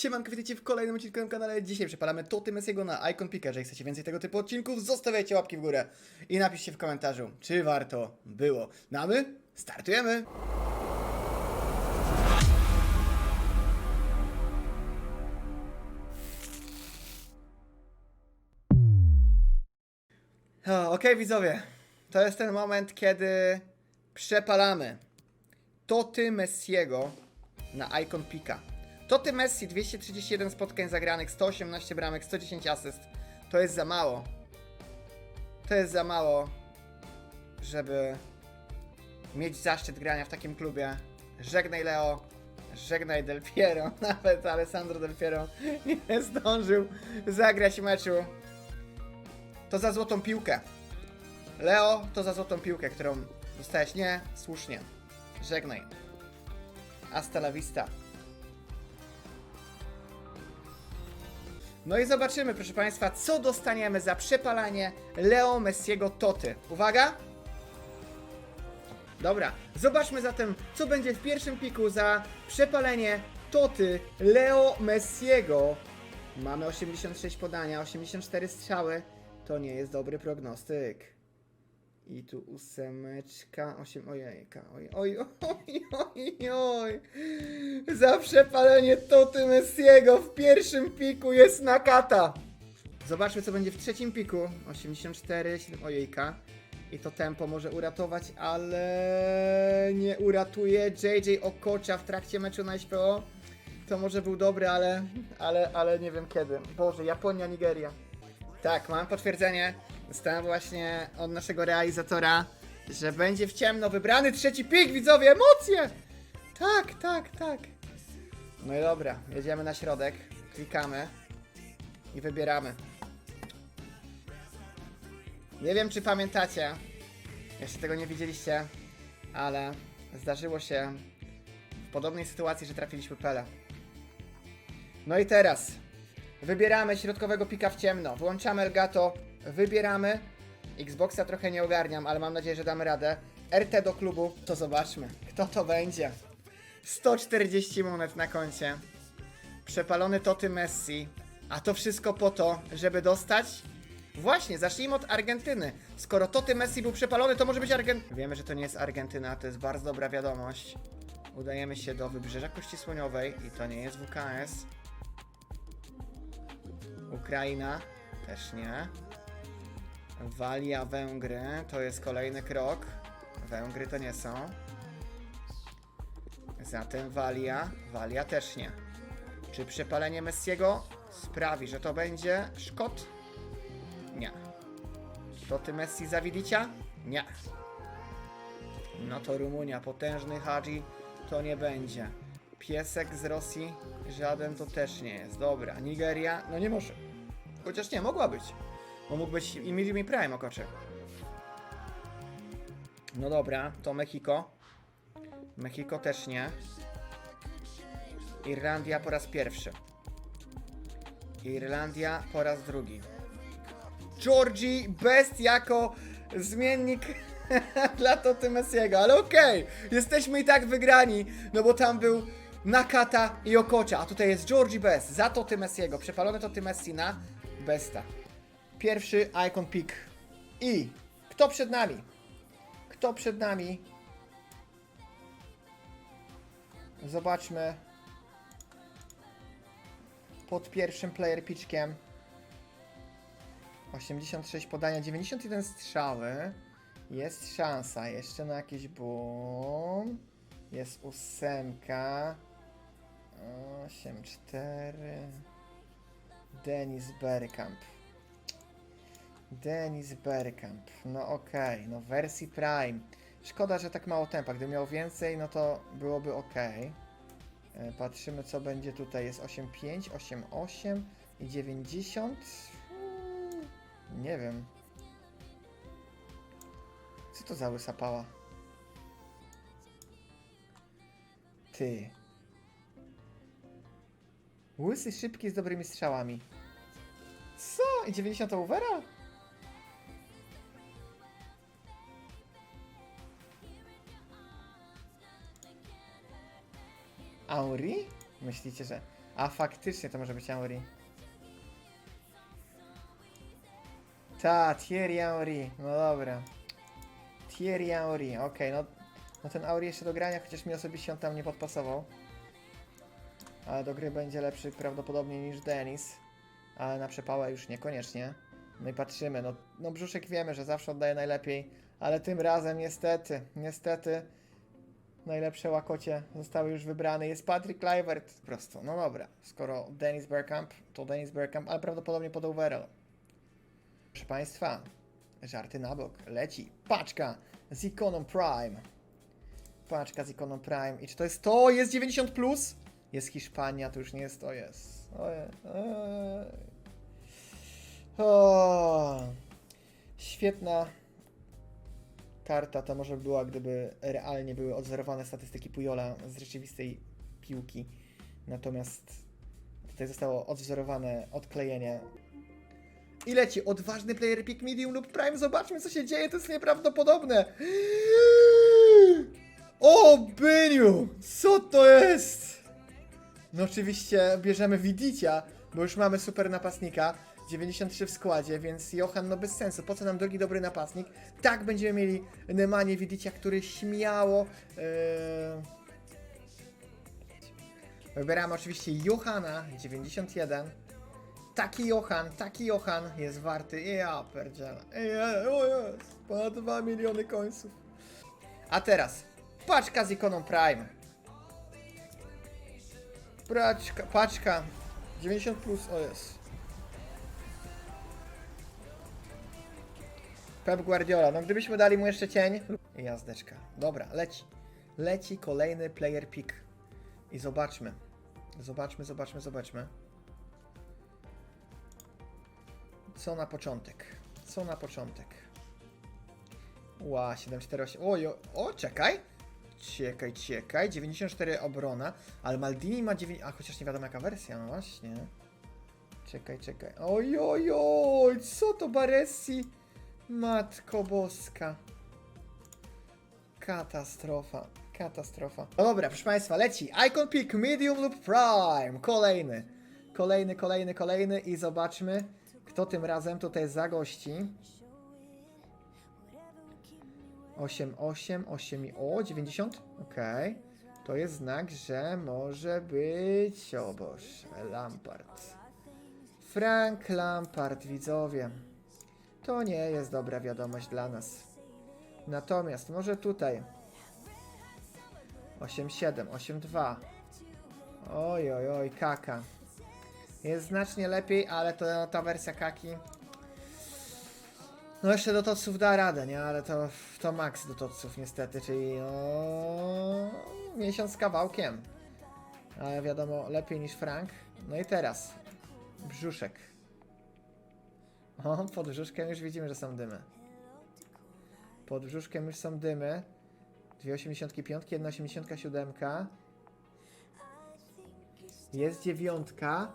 Siemanko, witajcie w kolejnym odcinku na kanale. Dzisiaj przepalamy Toty Messiego na Icon Picker. Jeżeli chcecie więcej tego typu odcinków, zostawiajcie łapki w górę i napiszcie w komentarzu, czy warto było. No a my startujemy! Okej widzowie, to jest ten moment, kiedy przepalamy Toty Messiego na Icon Pika. Toty Messi 231 spotkań zagranych, 118 bramek, 110 asyst. To jest za mało. To jest za mało, żeby mieć zaszczyt grania w takim klubie. Żegnaj Leo, żegnaj Del Piero. Nawet Alessandro Del Piero nie zdążył zagrać meczu. To za złotą piłkę. Leo, to za złotą piłkę, którą dostałeś nie słusznie. Żegnaj. Hasta la vista. No i zobaczymy, proszę Państwa, co dostaniemy za przepalanie Leo Messiego Toty. Uwaga! Dobra, zobaczmy zatem, co będzie w pierwszym piku za przepalenie Toty Leo Messiego. Mamy 86 podania, 84 strzały. To nie jest dobry prognostyk. I tu ósemeczka, osiem, ojejka, oj, oj, oj, oj, oj. Za przepalenie Toty Messiego w pierwszym piku jest Nakata. Zobaczmy, co będzie w trzecim piku. 84, 7, ojejka. I to tempo może uratować, ale nie uratuje JJ Okocha w trakcie meczu na SPO. To może był dobry, ale, ale, ale nie wiem kiedy. Boże, Japonia, Nigeria. Tak, mam potwierdzenie. Dostałem właśnie od naszego realizatora, że będzie w ciemno wybrany trzeci pik, widzowie, emocje! Tak, tak, tak. No i dobra, jedziemy na środek, klikamy i wybieramy. Nie wiem, czy pamiętacie, jeszcze tego nie widzieliście, ale zdarzyło się w podobnej sytuacji, że trafiliśmy Pele. No i teraz Wybieramy środkowego pika w ciemno. Włączamy Elgato, wybieramy. Xboxa trochę nie ogarniam, ale mam nadzieję, że damy radę. RT do klubu, to zobaczmy, kto to będzie. 140 monet na koncie. Przepalony Toty Messi. A to wszystko po to, żeby dostać... Właśnie, zacznijmy od Argentyny. Skoro Toty Messi był przepalony, to może być Argentyna. Wiemy, że to nie jest Argentyna, to jest bardzo dobra wiadomość. Udajemy się do Wybrzeża Kości Słoniowej i to nie jest WKS. Ukraina też nie. Walia, Węgry to jest kolejny krok. Węgry to nie są. Zatem Walia, Walia też nie. Czy przepalenie Messiego sprawi, że to będzie Szkot? Nie. To ty Messi zawidicia? Nie. No to Rumunia, potężny Hadzi to nie będzie. Piesek z Rosji? Żaden to też nie jest. Dobra, Nigeria? No nie może. Chociaż nie, mogła być. Bo mógł być i Medium Prime okoczy. No dobra, to Mexico. Mexico też nie. Irlandia po raz pierwszy. Irlandia po raz drugi. Georgii Best jako zmiennik dla Toty Messiego, ale okej, jesteśmy i tak wygrani, no bo tam był Nakata i Okocha, a tutaj jest Georgie Best za Toty Messiego, przepalone Toty Messi na Besta. Pierwszy Icon Pick. I kto przed nami? Kto przed nami? Zobaczmy pod pierwszym player pitchkiem. 86 podania, 91 strzały. Jest szansa jeszcze na jakiś boom. Jest ósemka. 8, 4. Denis Bergkamp. Denis Bergkamp. No okej, no w wersji Prime. Szkoda, że tak mało tempa. Gdyby miał więcej, no to byłoby ok. Patrzymy, co będzie tutaj. Jest 8,5, 8,8 i 90. Hmm, Nie wiem. Co to za łysa pała? Ty. Łysy szybki z dobrymi strzałami. Co? I 90 overa? Auri? Myślicie, że... A faktycznie to może być Auri. Ta, Thierry Henry, no dobra. Thierry Henry, okej, no, no ten Auri jeszcze do grania, chociaż mi osobiście on tam nie podpasował. Ale do gry będzie lepszy prawdopodobnie niż Denis, ale na przepałę już niekoniecznie. No i patrzymy, no, no brzuszek wiemy, że zawsze oddaje najlepiej, ale tym razem niestety, niestety najlepsze łakocie zostały już wybrane. Jest Patrick Kluivert po prostu. No dobra, skoro Dennis Bergkamp, to Dennis Bergkamp, ale prawdopodobnie pod overall. Proszę Państwa, żarty na bok. Leci paczka z ikoną Prime. Paczka z ikoną Prime. I czy to jest to? Jest 90 plus? Jest Hiszpania, to już nie jest to, jest. Ojej. Ojej. O, świetna karta to może była, gdyby realnie były odzorowane statystyki Pujola z rzeczywistej piłki. Natomiast tutaj zostało odwzorowane odklejenie. I leci odważny player pick medium lub prime. Zobaczmy co się dzieje, to jest nieprawdopodobne. O, Byniu! Co to jest? No oczywiście bierzemy Widicia, bo już mamy super napastnika. 93 w składzie, więc Johan no bez sensu. Po co nam drugi dobry napastnik? Tak będziemy mieli Nemanie Widicia, który śmiało. Yy... Wybieramy oczywiście Johana 91. Taki Johan, taki Johan jest warty. Ja pierdzielę. Ej, O jest, ponad 2 miliony końców. A teraz paczka z ikoną Prime. Paczka, paczka 90 plus, o jest. Pep Guardiola, no gdybyśmy dali mu jeszcze cień. Jazdeczka. Dobra, leci. Leci kolejny player pick. I zobaczmy. Zobaczmy, zobaczmy, zobaczmy. Co na początek? Co na początek? Ła, 748. Oj, o, o, czekaj. Czekaj, czekaj. 94 obrona. Ale Maldini ma 9. A chociaż nie wiadomo jaka wersja, no właśnie. Czekaj, czekaj. Oj, oj, oj, co to Baresi? Matko boska. Katastrofa. Katastrofa. No dobra, proszę Państwa, leci. Icon Pick Medium lub Prime. Kolejny. Kolejny, kolejny, kolejny i zobaczmy, kto tym razem tutaj zagości. 8, 8, 8 i o, 90? Okej. To jest znak, że może być. O Boże, Lampard. Frank Lampard, widzowie. To nie jest dobra wiadomość dla nas. Natomiast może tutaj 8-7, 8-2. Oj, oj, oj, kaka. Jest znacznie lepiej, ale to ta wersja kaki. No jeszcze do toców da radę, nie? Ale to, to max do toców niestety, czyli no, miesiąc z kawałkiem. Ale wiadomo, lepiej niż Frank. No i teraz brzuszek. O, pod brzuszkiem już widzimy, że są dymy. Pod brzuszkiem już są dymy. 2,85, 1,87. Jest dziewiątka.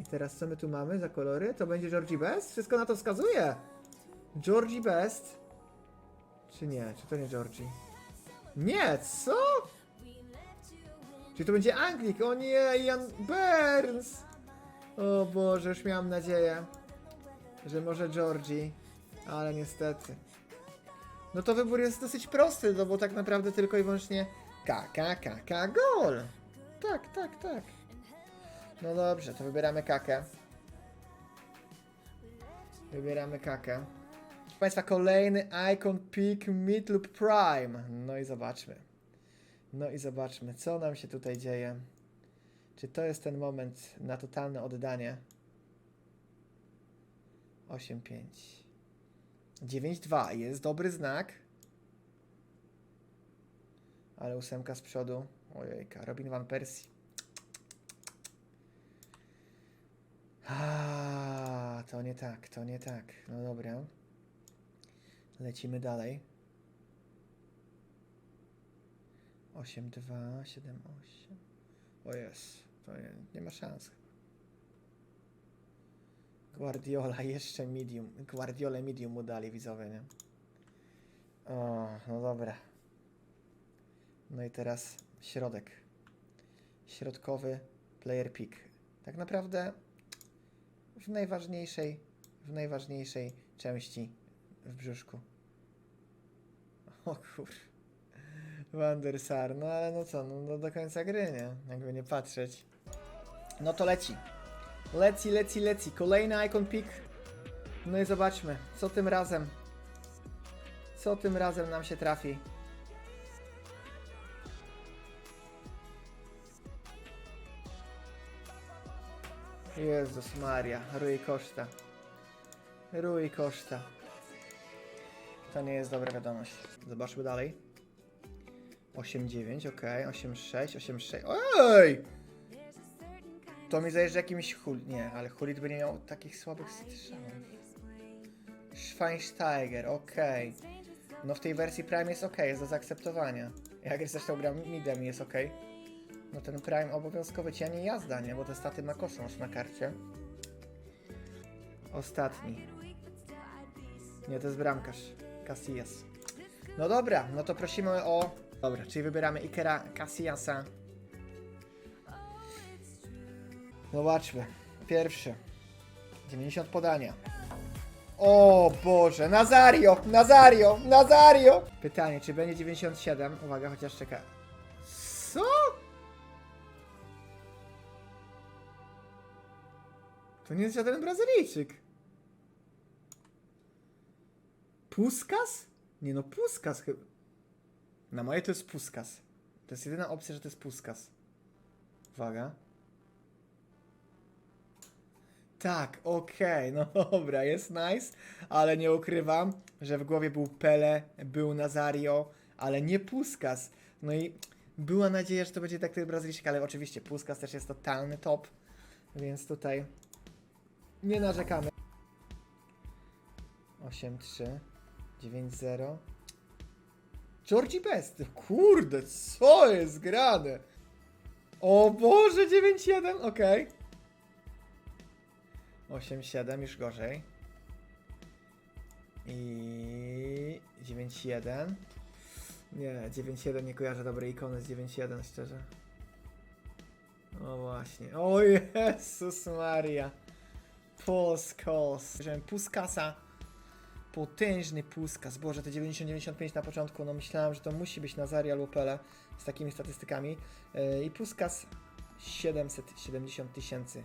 I teraz co my tu mamy za kolory? To będzie Georgie Best? Wszystko na to wskazuje. Georgie Best. Czy nie? Czy to nie Georgie? Nie, co? Czy to będzie Anglik? O nie, Ian Burns! O Boże, już miałam nadzieję że może Georgie, ale niestety. No to wybór jest dosyć prosty, no bo tak naprawdę tylko i wyłącznie kaka, kaka, gol. Tak, tak, tak. No dobrze, to wybieramy kakę. Wybieramy kakę. Proszę Państwa, kolejny Icon Peak Mid lub Prime. No i zobaczmy. No i zobaczmy, co nam się tutaj dzieje. Czy to jest ten moment na totalne oddanie? 8-5. 9-2 jest dobry znak. Ale ósemka z przodu. Ojejka, Robin Van Persie. A, to nie tak, to nie tak. No dobra. Lecimy dalej. 8, 2, 7, 8. O jest, to nie, nie ma szans. Guardiola jeszcze medium. Guardiolę medium mu dali widzowie, nie? O, no dobra. No i teraz środek. Środkowy Player pick. Tak naprawdę w najważniejszej, w najważniejszej części w brzuszku. O kur... Van der Sar, no ale no co, no, no do końca gry, nie? Jakby nie patrzeć. No to leci. Leci, leci, leci. Kolejny icon pick. No i zobaczmy, co tym razem. Co tym razem nam się trafi. Jezus Maria, Rui Koszta. Rui Koszta. To nie jest dobra wiadomość. Zobaczmy dalej. 8-9, ok, 8-6, 8-6. Ej! To mi zajeżdża jakimś hul... Nie, ale Hulit by nie miał takich słabych strzałów. Schweinsteiger, okej. No w tej wersji Prime jest ok, jest do zaakceptowania. Jak zresztą gram midem i jest ok. No ten Prime obowiązkowy ci, a nie jazda, nie? Bo te staty ma kosmos na karcie. Ostatni. Nie, to jest bramkarz. Casillas. No dobra, no to prosimy o... Dobra, czyli wybieramy Ikera Casillasa. Zobaczmy. Pierwszy. 90 podania. O Boże, Nazario! Nazario! Nazario! Pytanie, czy będzie 97? Uwaga, chociaż czeka. Co? To nie jest żaden Brazylijczyk. Puskas? Nie no, Puskas chyba. Na moje to jest Puskas. To jest jedyna opcja, że to jest Puskas. Uwaga. Tak, okej, no dobra, jest nice, ale nie ukrywam, że w głowie był Pele, był Nazario, ale nie Puskas. No i była nadzieja, że to będzie tak Brazylijczyk, ale oczywiście Puskas też jest totalny top, więc tutaj nie narzekamy. 8-3, 9-0. Georgie Best, kurde, co jest grane? O Boże, 9-1, okej. 8-7, już gorzej. I 9-1. Nie, 9-1 nie kojarzę dobrej ikony z 9-1, szczerze. O właśnie. O Jezus Maria. Puskos. Wziąłem Puskasa. Potężny Puskas. Boże, te 90-95 na początku, no myślałem, że to musi być Nazaria lub Pele z takimi statystykami. Yy, I Puskas 770 tysięcy